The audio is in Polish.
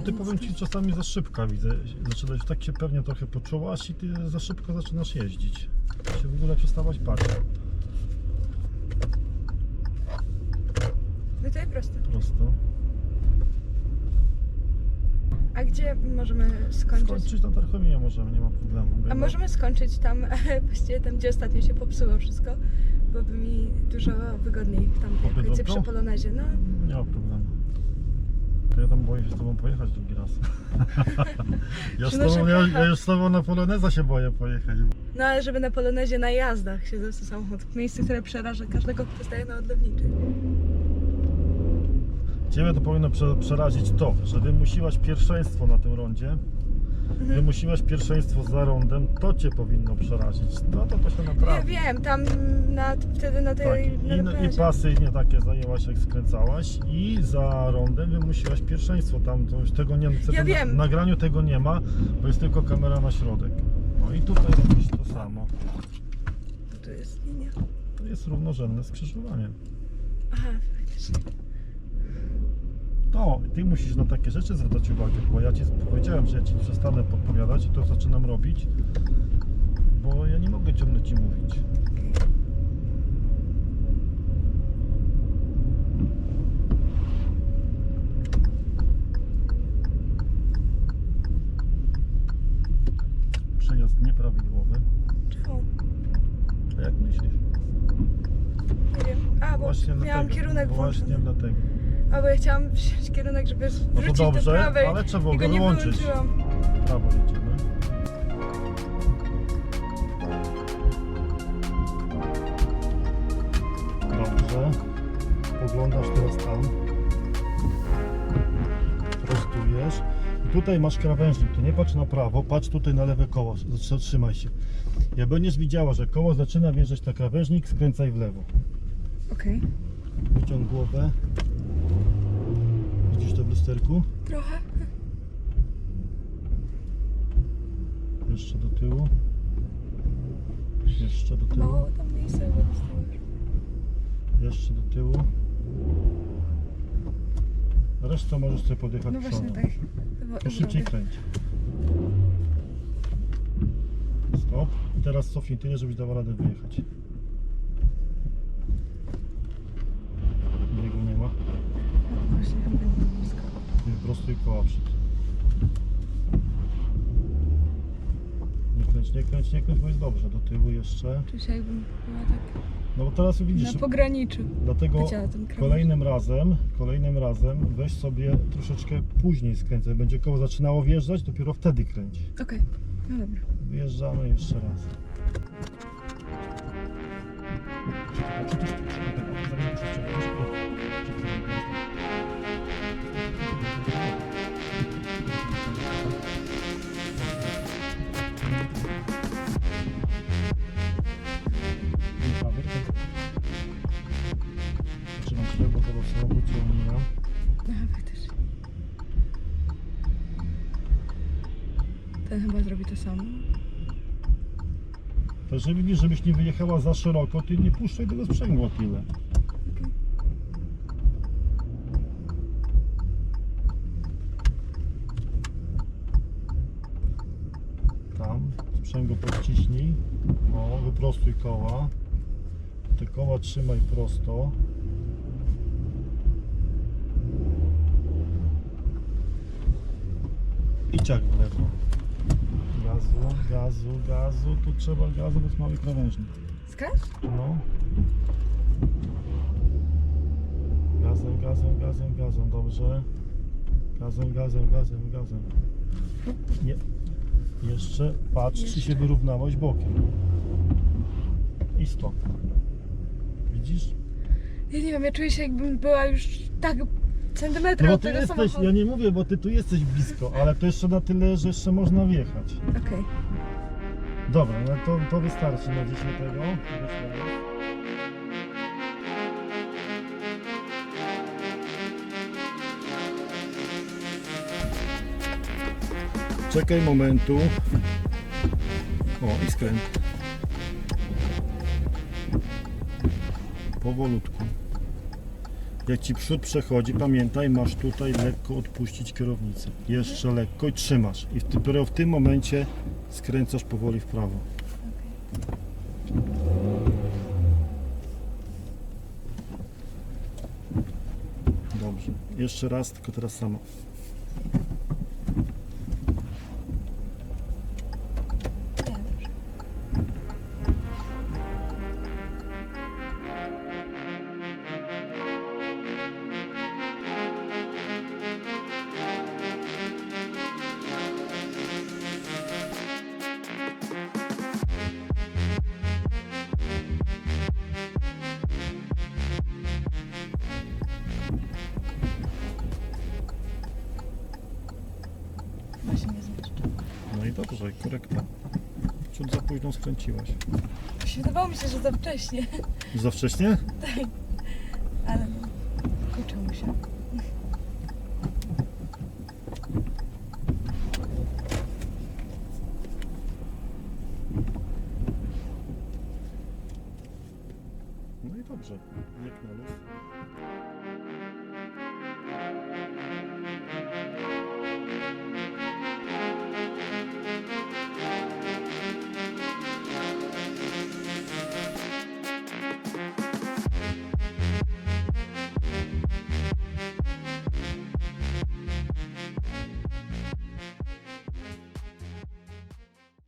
ty powiem ci czasami za szybka widzę. Zaczynasz, tak się pewnie trochę poczułaś i ty za szybko zaczynasz jeździć. Się w ogóle przestałaś bać. No to jest proste. Prosto. A gdzie możemy skończyć? Skończyć na Tarchowinie możemy, nie ma problemu. A Bo- możemy skończyć tam, właściwie tam, gdzie ostatnio się popsuło wszystko, byłoby mi dużo wygodniej w tam w okolicy przy Polonezie. No, Nie ma problemu. To ja tam boję się z tobą pojechać drugi raz. ja, z tobą, ja, ja już z tobą na Poloneza się boję pojechać. no ale żeby na Polonezie na jazdach się zepsuł samochód. W miejscu, które przeraża każdego, kto staje na odlewniczej. Ciebie to powinno prze, przerazić to, że wymusiłaś pierwszeństwo na tym rondzie. Mhm. Wymusiłaś pierwszeństwo za rondem, to cię powinno przerazić. No to to się Ja naprawdę. wiem, tam na, wtedy na Tak, tej i, na i Lepenezie. pasyjnie takie zajęłaś, jak skręcałaś i za rondem wymusiłaś pierwszeństwo. Tam to już tego nie, Ja wiem. Na, nagraniu tego nie ma, bo jest tylko kamera na środek. No i tutaj robisz to samo. Tu jest linia. To jest równorzędne skrzyżowanie. Aha, faktycznie. To, ty musisz na takie rzeczy zwracać uwagę, bo ja ci powiedziałem, że ja ci przestanę podpowiadać i to zaczynam robić, bo ja nie mogę ciągle ci mówić. Przejazd nieprawidłowy. Czemu? A jak myślisz? Nie wiem. A, bo Właśnie miałam dlatego, kierunek Właśnie włączony. dlatego. A, bo ja chciałam wziąć kierunek, żeby No wrócić to do dobrze, prawej. ale trzeba I go go nie wyłączyć. wyłączyłam. Prawo jedziemy. Dobrze. Poglądasz teraz tam. Prostujesz. I tutaj masz krawężnik. To nie patrz na prawo, patrz tutaj na lewe koło. Zatrzymaj się. Jak będziesz widziała, że koło zaczyna wjeżdżać na krawężnik, skręcaj w lewo. Okej. Wyciąg głowę. Widzisz to w lusterku? Trochę. Jeszcze do tyłu. Jeszcze do tyłu. Mało tam miejsca bo dostajesz. Jeszcze do tyłu. Resztę możesz sobie podjechać No właśnie przodem. tak. Chyba To szybciej zrobię. kręć. Stop. I teraz cofnij tyle, żebyś dała radę wyjechać. Biegu nie ma. No Właśnie, chyba nie blisko. Nie, przed. Nie kręć, nie kręć, nie kręć, bo jest dobrze. Do tyłu jeszcze. Czuję się jakbym była tak No bo teraz widzisz, na pograniczu. Dlatego Leciała ten krawędź. kolejnym razem, kolejnym razem weź sobie troszeczkę później skręcaj. Będzie koło zaczynało wjeżdżać, dopiero wtedy kręć. Okej, no dobra. Wyjeżdżamy jeszcze raz. Zaczynam się, bo samochód cię omija. Faktycznie. Ten chyba zrobi to samo. Także widzisz, żebyś nie wyjechała za szeroko, ty nie puszczaj tego sprzęgła tyle. Tam, sprzęgło podciśnij. O, wyprostuj koła. Te koła trzymaj prosto. I ciak w lewo. Gazu, gazu, gazu. Tu trzeba gazu, bo jest mały krawężnik. Skręć? No. Gazem, gazem, gazem, gazem, dobrze. Gazem, gazem, gazem, gazem. Nie. Jeszcze patrz, czy Jeszcze. się wyrównałeś bokiem. I stop. Widzisz? Ja nie wiem, ja czuję się jakbym była już tak centymetra No bo ty tego jesteś, samochodu. ja nie mówię, bo ty tu jesteś blisko, ale to jeszcze na tyle, że jeszcze można wjechać. Okej. Dobra, no to, to wystarczy na dzisiaj tego. Tego śladu. Czekaj momentu. O, i skręt. Powolutku. Jak ci przód przechodzi, pamiętaj, masz tutaj lekko odpuścić kierownicę. Jeszcze lekko i trzymasz. I dopiero w tym momencie skręcasz powoli w prawo. Dobrze. Jeszcze raz, tylko teraz sama. No i dobrze, korekta. Ciut za późno skręciłaś. Wydawało mi się, że za wcześnie, Za wcześnie? ale no, kurczę mu się. No i dobrze. Jak na luz.